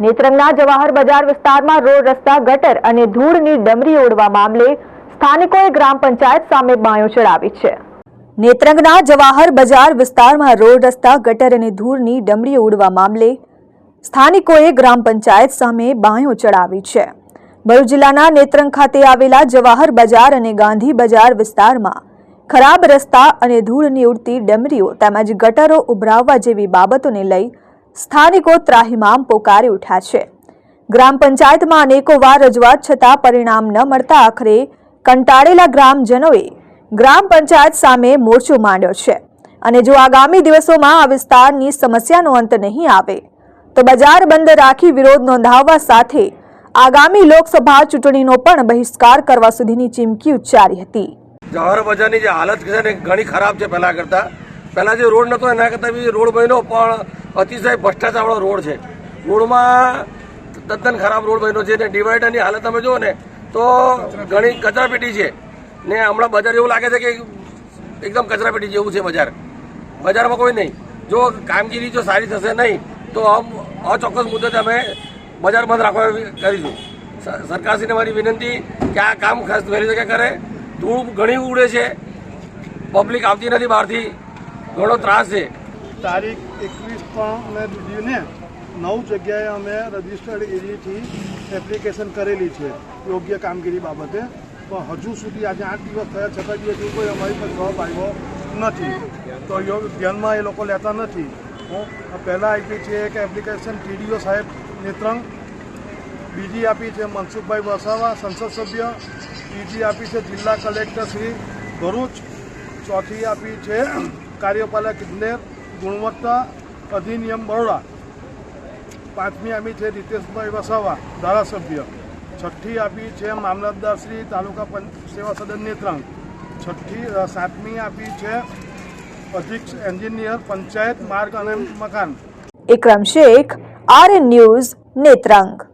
નેત્રંગના જવાહર બજાર વિસ્તારમાં રોડ રસ્તા, ગટર અને ધૂળની ડમરી ઓડવા મામલે સ્થાનિકોએ ગ્રામ પંચાયત સામે બાયો ચડાવી છે. નેત્રંગના જવાહર બજાર વિસ્તારમાં રોડ રસ્તા, ગટર અને ધૂળની ડમરી ઉડવા મામલે સ્થાનિકોએ ગ્રામ પંચાયત સામે બાયો ચડાવી છે. ભરૂચ જિલ્લાના નેત્રંગ ખાતે આવેલા જવાહર બજાર અને ગાંધી બજાર વિસ્તારમાં ખરાબ રસ્તા અને ધૂળની ઉડતી ડમરીઓ તેમજ ગટરો ઉભરાવવા જેવી બાબતોને લઈ સ્થાનિકો ત્રાહિમામ પોકારી ઉઠ્યા છે. ગ્રામ પંચાયતમાં અનેકો વાર રજૂઆત છતાં પરિણામ ન મળતા આખરે કંટાળેલા ગ્રામજનોએ ગ્રામ પંચાયત સામે મોરચો માંડ્યો છે અને જો આગામી દિવસોમાં આ વિસ્તારની સમસ્યાનો અંત નહીં આવે, તો બજાર બંધ રાખી વિરોધ નોંધાવવા સાથે આગામી લોકસભા ચૂંટણીનો પણ બહિષ્કાર કરવા સુધીની ચીમકી ઉચ્ચારી હતી. જવાહર બજારની જે હાલત છે ઘણી ખરાબ છે પહેલા કરતા. પહેલા જે રોડ નતો એના કરતા બી રોડ બન્યો, પણ અતિશય ભ્રષ્ટાચારવાળો રોડ છે. રોડમાં તદ્દન ખરાબ રોડ બન્યો છે ને ડિવાઈડરની હાલત તમે જુઓ ને, તો ઘણી કચરાપેટી છે. ને હમણાં બજાર એવું લાગે છે કે એકદમ કચરાપેટી જેવું છે બજાર. બજારમાં કોઈ નહીં. જો કામગીરી જો સારી થશે નહીં, તો અચોક્કસ મુદ્દે અમે બજાર બંધ રાખવા કરીશું. સરકારશ્રીને મારી વિનંતી કે આ કામ ખાસ વહેલી શકે કરે. ધૂળ ઘણી ઉડે છે. પબ્લિક આવતી નથી બહારથી. ઘણો ત્રાસ છે. તારીખ એકવીસ ત્રણ અને દીધીને નવ જગ્યાએ અમે રજિસ્ટર્ડ એરિયાથી એપ્લિકેશન કરેલી છે યોગ્ય કામગીરી બાબતે પણ હજુ સુધી આજે આઠ દિવસ થયા છતાં બી હજુ કોઈ અમારી પર જવાબ આવ્યો નથી તો યોગ્ય ધ્યાનમાં એ લોકો લેતા નથી હું પહેલાં આપી છે કે એપ્લિકેશન ટીડીઓ સાહેબ નેત્રંગ બીજી આપી છે મનસુખભાઈ વસાવા સંસદ સભ્ય ત્રીજી આપી છે જિલ્લા કલેક્ટર શ્રી ભરૂચ ચોથી આપી છે કાર્યપાલક ઇજનેર ગુણવત્તા અધિનિયમ બરોડા. પાંચમી આપી છે રીતેશભાઈ વસાવા, ધારાસભ્ય. છઠ્ઠી આપી છે મામલતદાર શ્રી, તાલુકા પંચ સેવા સદન નેત્રંગ. છઠ્ઠી સાતમી આપી છે અધિક એન્જિનિયર, પંચાયત, માર્ગ અને મકાન. Akram Sheikh R News, Netrang.